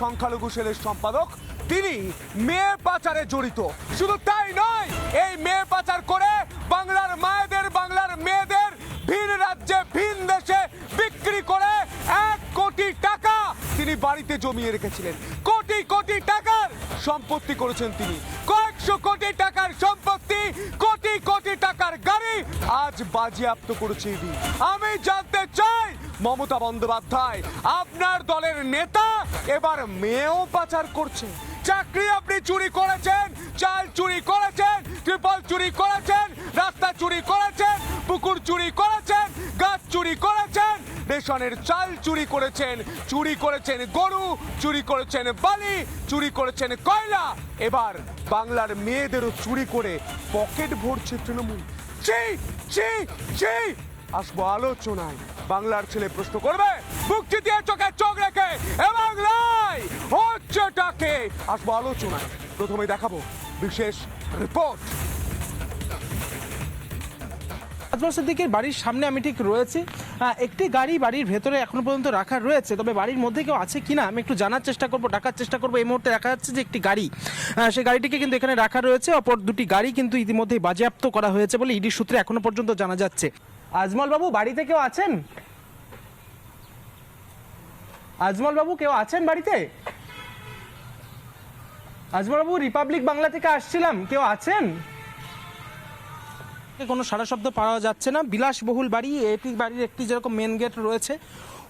সংখ্যালঘু সেলের সম্পাদক। তিনি মেয়ের পাচারে জড়িত। শুধু তাই নয়, এই মেয়ের পাচার করে বাংলার মায়েদের, বাংলার মেয়েদের ভিন রাজ্যে, ভিন দেশে বিক্রি করে এক কোটি টাকা তিনি বাড়িতে জমিয়ে রেখেছিলেন। কোটি কোটি টাকার সম্পত্তি করেছেন তিনি। কয়েকশো কোটি টাকার সম্পত্তি, কোটি কোটি টাকার গাড়ি আজ বাজেয়াপ্ত করেছে আমি জানতে চাই মমতা বন্দ্যোপাধ্যায়, আপনার দলের নেতা এবার মেয়েও পাচার করছে। চাকরি আপনি চুরি করেছেন, চাল চুরি করেছেন ট্রিপল চুরি করেছেন, রাস্তা চুরি করেছেন, পুকুর চুরি করেছেন, গাছ চুরি করেছেন, রেশনের চাল চুরি করেছেন চুরি করেছেন গরু, চুরি করেছেন বালি, চুরি করেছেন কয়লা। এবার বাংলার মেয়েদেরও চুরি করে পকেট ভরছে তৃণমূল। ছি ছি ছি আসব আলোচনায়। বাংলার ছেলে প্রশ্ন করবে, বুক চিতিয়ে চোখে চোখ রেখে এ বাংলায় হচ্ছেটাকে? আসব আলোচনায়। প্রথমে দেখাবো বিশেষ রিপোর্ট আজমল সিদ্দিকের বাড়ির সামনে আমি ঠিক রয়েছি। একটি গাড়ি বাড়ির ভেতরে এখনও পর্যন্ত রাখা রয়েছে, তবে বাড়ির মধ্যে কেউ আছে কিনা আমি একটু জানার চেষ্টা করব, ডাকার চেষ্টা করব। এই মুহূর্তে দেখা যাচ্ছে যে একটি গাড়ি সেই গাড়িটিকে কিন্তু এখানে রাখা রয়েছে। অপর দুটি গাড়ি কিন্তু ইতিমধ্যেই বাজেয়াপ্ত করা হয়েছে বলে ইডি সূত্রে এখনও পর্যন্ত জানা যাচ্ছে। আজমল বাবু বাড়িতে কেউ আছেন? আজমল বাবু কেউ আছেন বাড়িতে? আজমল বাবু রিপাবলিক বাংলা থেকে আসছিলাম, কেউ আছেন? কোনো সারা শব্দ পাওয়া যাচ্ছে না। বিলাসবহুল বাড়ি, এটি বাড়ির একটি যেরকম মেন গেট রয়েছে।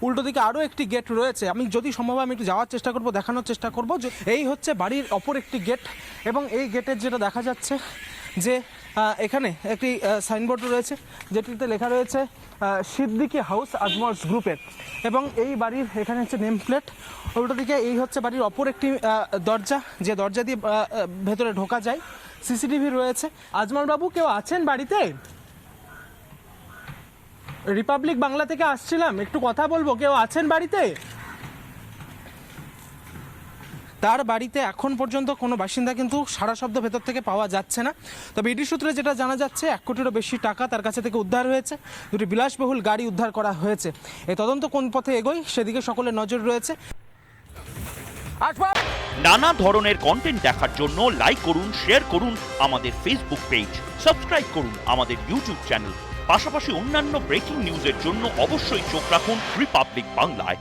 উল্টো দিকে আরও একটি গেট রয়েছে। আমি যদি সম্ভব আমি একটু যাওয়ার চেষ্টা করব, দেখানোর চেষ্টা করব। যে এই হচ্ছে বাড়ির অপর একটি গেট এবং এই গেটের যেটা দেখা যাচ্ছে যে এখানে একটি সাইনবোর্ড রয়েছে, যেটিতে লেখা রয়েছে সিদ্দিকি হাউস আজমলস গ্রুপের। এবং এই বাড়ির এখানে হচ্ছে নেম প্লেট। উল্টো দিকে এই হচ্ছে বাড়ির অপর একটি দরজা, যে দরজা দিয়ে ভেতরে ঢোকা যায়। সিসিটিভি রয়েছে। আজমল বাবু কেউ আছেন বাড়িতে? রিপাবলিক বাংলা থেকে আসছিলাম, একটু কথা বলব। কেউ আছেন বাড়িতে? তার বাড়িতে এখন পর্যন্ত কোনো বাসিন্দা কিন্তু সারা শব্দ ভেতর থেকে পাওয়া যাচ্ছে না। তবে ইডি সূত্রে যেটা জানা যাচ্ছে, এক কোটিরও বেশি টাকা তার কাছে থেকে উদ্ধার হয়েছে। দুটি বিলাসবহুল গাড়ি উদ্ধার করা হয়েছে। এই তদন্ত কোন পথে এগোয় সেদিকে সকলের নজর রয়েছে। নানা ধরনের কন্টেন্ট দেখার জন্য লাইক করুন শেয়ার করুন আমাদের ফেসবুক পেজ সাবস্ক্রাইব করুন আমাদের ইউটিউব চ্যানেল পাশাপাশি অন্যান্য ব্রেকিং নিউজের জন্য অবশ্যই চোখ রাখুন রিপাবলিক বাংলায়